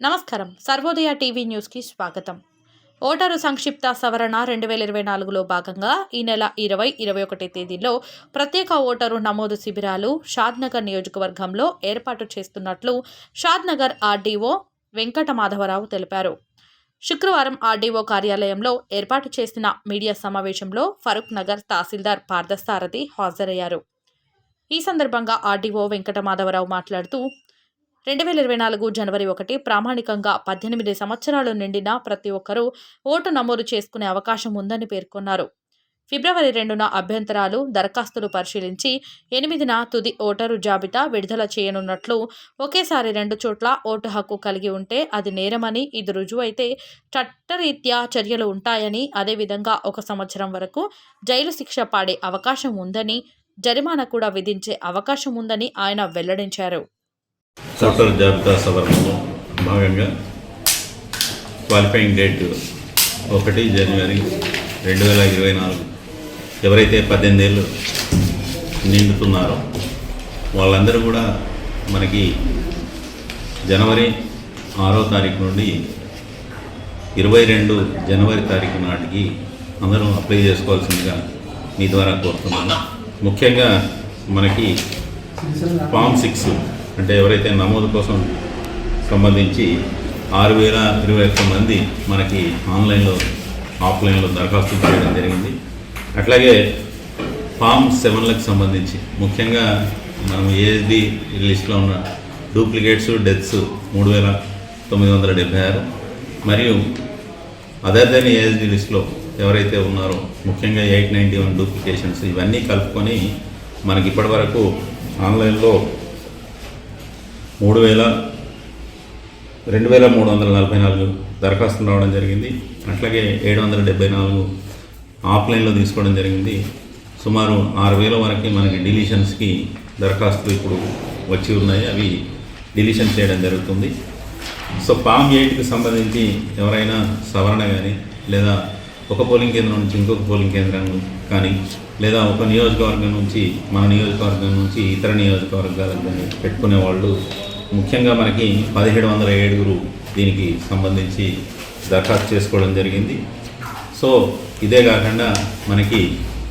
నమస్కారం. సర్వోదయ టీవీ న్యూస్కి స్వాగతం. ఓటరు సంక్షిప్త సవరణ రెండు వేల ఇరవై నాలుగులో భాగంగా ఈ నెల ఇరవై ఇరవై ఒకటి తేదీల్లో ప్రత్యేక ఓటరు నమోదు శిబిరాలు షాద్నగర్ నియోజకవర్గంలో ఏర్పాటు చేస్తున్నట్లు షాద్నగర్ ఆర్డీఓ వెంకట మాధవరావు తెలిపారు. శుక్రవారం ఆర్డీఓ కార్యాలయంలో ఏర్పాటు చేసిన మీడియా సమావేశంలో ఫరూక్ నగర్ తహసీల్దార్ పార్థసారథి హాజరయ్యారు. ఈ సందర్భంగా ఆర్డీఓ వెంకట మాధవరావు మాట్లాడుతూ రెండు వేల ఇరవై నాలుగు జనవరి ఒకటి ప్రామాణికంగా పద్దెనిమిది సంవత్సరాలు నిండిన ప్రతి ఒక్కరూ ఓటు నమోదు చేసుకునే అవకాశం ఉందని పేర్కొన్నారు. ఫిబ్రవరి రెండున అభ్యంతరాలు దరఖాస్తులు పరిశీలించి ఎనిమిదిన తుది ఓటరు జాబితా విడుదల చేయనున్నట్లు ఒకేసారి రెండు చోట్ల ఓటు హక్కు కలిగి ఉంటే అది నేరమని ఇది రుజువైతే చట్టరీత్యా చర్యలు ఉంటాయని అదేవిధంగా ఒక సంవత్సరం వరకు జైలు శిక్ష పాడే అవకాశం ఉందని జరిమానా కూడా విధించే అవకాశం ఉందని ఆయన వెల్లడించారు. ఓటర్ జాబితా సవరణలో భాగంగా క్వాలిఫైయింగ్ డేట్ ఒకటి జనవరి రెండు వేల ఇరవై నాలుగు. ఎవరైతే పద్దెనిమిది ఏళ్ళు నిండుతున్నారో వాళ్ళందరూ కూడా మనకి జనవరి ఆరో తారీఖు నుండి ఇరవై రెండు జనవరి తారీఖు నాటికి అందరూ అప్లై చేసుకోవాల్సిందిగా మీ ద్వారా కోరుతున్నాను. ముఖ్యంగా మనకి ఫామ్ సిక్స్ అంటే ఎవరైతే నమోదు కోసం సంబంధించి ఆరు వేల ఇరవై ఒక్క మంది మనకి ఆన్లైన్లో ఆఫ్లైన్లో దరఖాస్తు చేయడం జరిగింది. అట్లాగే ఫామ్ సెవెన్లకు సంబంధించి ముఖ్యంగా మనం ఏఎస్డి లిస్ట్లో ఉన్న డూప్లికేట్స్ డెత్స్ మూడు వేల తొమ్మిది వందల డెబ్బై ఆరు. మరియు అదర్ దెన్ ఏఎస్డి లిస్ట్లో ఎవరైతే ఉన్నారో ముఖ్యంగా ఎయిట్ నైంటీ వన్ డూప్లికేషన్స్ ఇవన్నీ కలుపుకొని మనకి ఇప్పటివరకు ఆన్లైన్లో మూడు వేల రెండు వేల మూడు వందల నలభై నాలుగు దరఖాస్తులు రావడం జరిగింది. అట్లాగే ఏడు వందల డెబ్బై నాలుగు ఆఫ్లైన్లో తీసుకోవడం జరిగింది. సుమారు ఆరు వేల వరకు మనకి డిలీషన్స్కి దరఖాస్తులు ఇప్పుడు వచ్చి ఉన్నాయి. అవి డిలీషన్ చేయడం జరుగుతుంది. సో పామ్ ఎయిట్కి సంబంధించి ఎవరైనా సవరణ కానీ లేదా ఒక పోలింగ్ కేంద్రం నుంచి ఇంకొక పోలింగ్ కేంద్రం కానీ లేదా ఒక నియోజకవర్గం నుంచి మన నియోజకవర్గం నుంచి ఇతర నియోజకవర్గాలకు కానీ పెట్టుకునే వాళ్ళు ముఖ్యంగా మనకి పదిహేడు వందల ఏడుగురు దీనికి సంబంధించి దరఖాస్తు చేసుకోవడం జరిగింది. సో ఇదే కాకుండా మనకి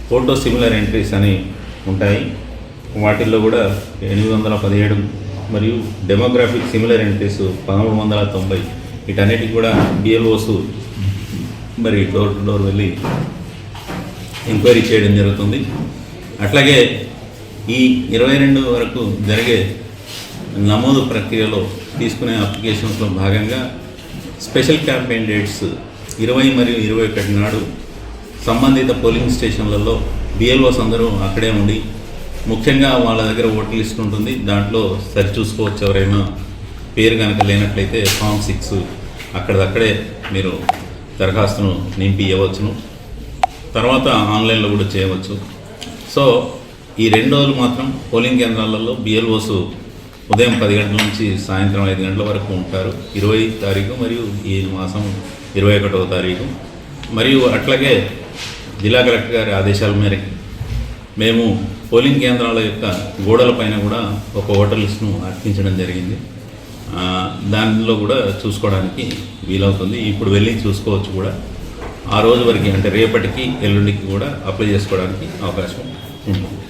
ఫోటో సిమిలర్ ఎంట్రీస్ అని ఉంటాయి. వాటిల్లో కూడా ఎనిమిది వందల పదిహేడు మరియు డెమోగ్రాఫిక్ సిమిలర్ ఎంట్రీస్ పదమూడు వందల తొంభై. వీటన్నిటికి కూడా బిఎల్ఓస్ మరి డోర్ టు డోర్ వెళ్ళి ఎంక్వైరీ చేయడం జరుగుతుంది. అట్లాగే ఈ ఇరవై రెండు వరకు జరిగే నమోదు ప్రక్రియలో తీసుకునే అప్లికేషన్స్లో భాగంగా స్పెషల్ క్యాంపెయిన్ డేట్స్ ఇరవై మరియు ఇరవై ఒకటి నాడు సంబంధిత పోలింగ్ స్టేషన్లలో బిఎల్ఓస్ అందరూ అక్కడే ఉండి ముఖ్యంగా వాళ్ళ దగ్గర ఓటర్ లిస్ట్ ఉంటుంది. దాంట్లో సరి చూసుకోవచ్చు ఎవరైనా. పేరు కనుక లేనట్లయితే ఫామ్ సిక్స్ అక్కడిదక్కడే మీరు దరఖాస్తును నింపి ఇవ్వవచ్చును తర్వాత ఆన్లైన్లో కూడా చేయవచ్చు. సో ఈ రెండు రోజులు మాత్రం పోలింగ్ కేంద్రాలలో బిఎల్ఓస్ ఉదయం పది గంటల నుంచి సాయంత్రం ఐదు గంటల వరకు ఉంటారు. ఇరవై తారీఖు మరియు ఈ మాసం ఇరవై ఒకటవ తారీఖు. మరియు అట్లాగే జిల్లా కలెక్టర్ గారి ఆదేశాల మేరకు మేము పోలింగ్ కేంద్రాల యొక్క గోడల పైన కూడా ఒక హోటల్స్ను అర్పించడం జరిగింది. దానిలో కూడా చూసుకోవడానికి వీలవుతుంది. ఇప్పుడు వెళ్ళి చూసుకోవచ్చు కూడా. ఆ రోజు వరకు అంటే రేపటికి ఎల్లుండికి కూడా అప్లై చేసుకోవడానికి అవకాశం ఉంటుంది.